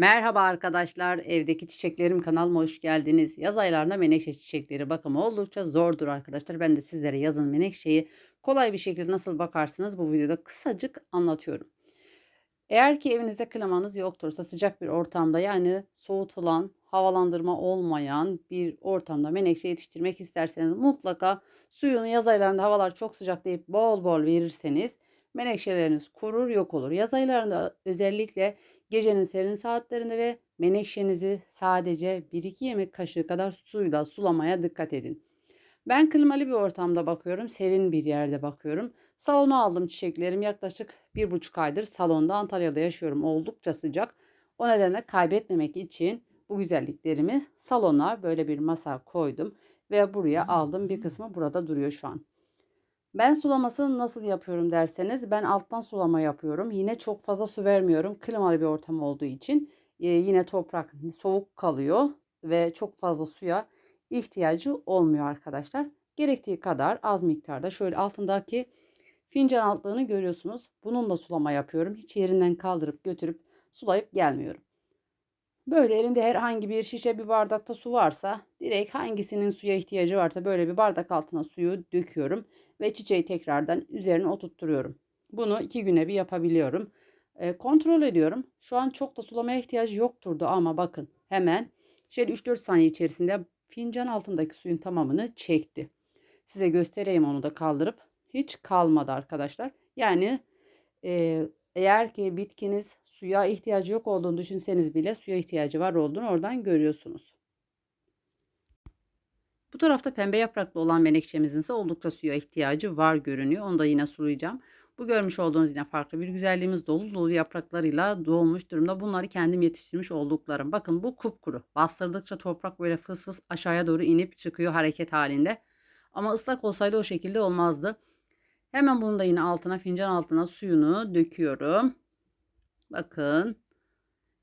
Merhaba arkadaşlar, evdeki çiçeklerim kanalıma hoş geldiniz. Yaz aylarında menekşe çiçekleri bakımı oldukça zordur arkadaşlar. Ben de sizlere yazın menekşeyi kolay bir şekilde nasıl bakarsınız bu videoda kısacık anlatıyorum. Eğer ki evinizde klimanız yoktursa sıcak bir ortamda yani soğutulan, havalandırma olmayan bir ortamda menekşe yetiştirmek isterseniz mutlaka suyunu yaz aylarında havalar çok sıcak deyip bol bol verirseniz menekşeleriniz kurur yok olur. Yaz aylarında özellikle gecenin serin saatlerinde ve menekşenizi sadece 1-2 yemek kaşığı kadar suyla sulamaya dikkat edin. Ben klimalı bir ortamda bakıyorum, serin bir yerde bakıyorum. Salona aldım çiçeklerim yaklaşık bir buçuk aydır salonda Antalya'da yaşıyorum. Oldukça sıcak. O nedenle kaybetmemek için bu güzelliklerimi salona böyle bir masa koydum ve buraya aldım. Bir kısmı burada duruyor şu an. Ben sulamasını nasıl yapıyorum derseniz ben alttan sulama yapıyorum. Yine çok fazla su vermiyorum. Klimalı bir ortam olduğu için e, yine toprak soğuk kalıyor ve çok fazla suya ihtiyacı olmuyor arkadaşlar. Gerektiği kadar az miktarda şöyle altındaki fincan altlığını görüyorsunuz. Bununla sulama yapıyorum. Hiç yerinden kaldırıp götürüp sulayıp gelmiyorum. Böyle elinde herhangi bir şişe bir bardakta su varsa direkt hangisinin suya ihtiyacı varsa böyle bir bardak altına suyu döküyorum ve çiçeği tekrardan üzerine oturtturuyorum. Bunu iki güne bir yapabiliyorum. E, kontrol ediyorum. Şu an çok da sulamaya ihtiyacı yokturdu ama bakın hemen şöyle 3-4 saniye içerisinde fincan altındaki suyun tamamını çekti. Size göstereyim onu da kaldırıp. Hiç kalmadı arkadaşlar. Yani e, eğer ki bitkiniz suya ihtiyacı yok olduğunu düşünseniz bile suya ihtiyacı var olduğunu oradan görüyorsunuz. Bu tarafta pembe yapraklı olan menekşemizin ise oldukça suya ihtiyacı var görünüyor. Onu da yine sulayacağım. Bu görmüş olduğunuz yine farklı bir güzelliğimiz dolu dolu yapraklarıyla dolmuş durumda. Bunları kendim yetiştirmiş olduklarım. Bakın bu kupkuru. Bastırdıkça toprak böyle fıs fıs aşağıya doğru inip çıkıyor hareket halinde. Ama ıslak olsaydı o şekilde olmazdı. Hemen bunu da yine altına fincan altına suyunu döküyorum. Bakın.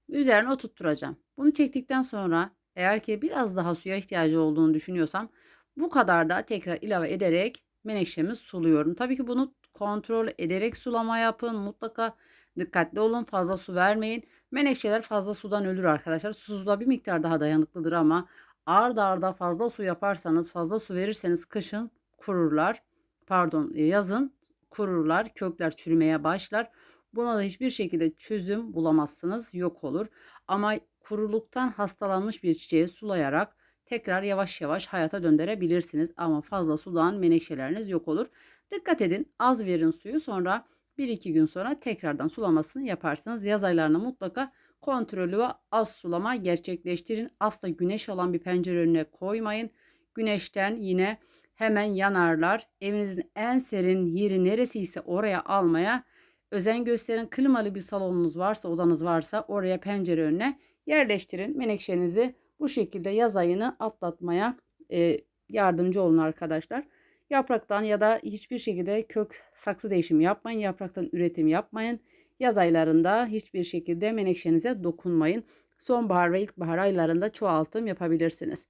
Üzerine oturtturacağım. Bunu çektikten sonra eğer ki biraz daha suya ihtiyacı olduğunu düşünüyorsam bu kadar da tekrar ilave ederek menekşemi suluyorum. Tabii ki bunu kontrol ederek sulama yapın. Mutlaka dikkatli olun. Fazla su vermeyin. Menekşeler fazla sudan ölür arkadaşlar. Susuzluğa bir miktar daha dayanıklıdır ama arda arda fazla su yaparsanız, fazla su verirseniz kışın kururlar. Pardon, yazın kururlar, kökler çürümeye başlar. Buna da hiçbir şekilde çözüm bulamazsınız, yok olur. Ama kuruluktan hastalanmış bir çiçeği sulayarak tekrar yavaş yavaş hayata döndürebilirsiniz. Ama fazla sudan menekşeleriniz yok olur. Dikkat edin az verin suyu sonra 1-2 gün sonra tekrardan sulamasını yaparsınız. Yaz aylarında mutlaka kontrollü ve az sulama gerçekleştirin. Asla güneş olan bir pencere önüne koymayın. Güneşten yine hemen yanarlar. Evinizin en serin yeri neresi ise oraya almaya özen gösterin. Klimalı bir salonunuz varsa, odanız varsa oraya pencere önüne yerleştirin. Menekşenizi bu şekilde yaz ayını atlatmaya e, yardımcı olun arkadaşlar. Yapraktan ya da hiçbir şekilde kök saksı değişimi yapmayın. Yapraktan üretim yapmayın. Yaz aylarında hiçbir şekilde menekşenize dokunmayın. Sonbahar ve ilkbahar aylarında çoğaltım yapabilirsiniz.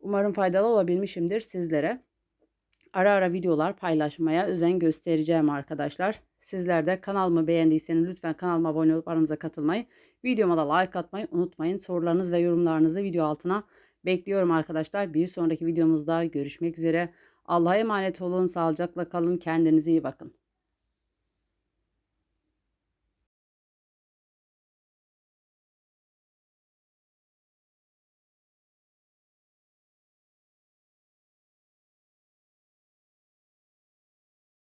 Umarım faydalı olabilmişimdir sizlere. Ara ara videolar paylaşmaya özen göstereceğim arkadaşlar. Sizler de kanalımı beğendiyseniz lütfen kanalıma abone olup aramıza katılmayı, videoma da like atmayı unutmayın. Sorularınız ve yorumlarınızı video altına bekliyorum arkadaşlar. Bir sonraki videomuzda görüşmek üzere. Allah'a emanet olun, sağlıcakla kalın, kendinize iyi bakın.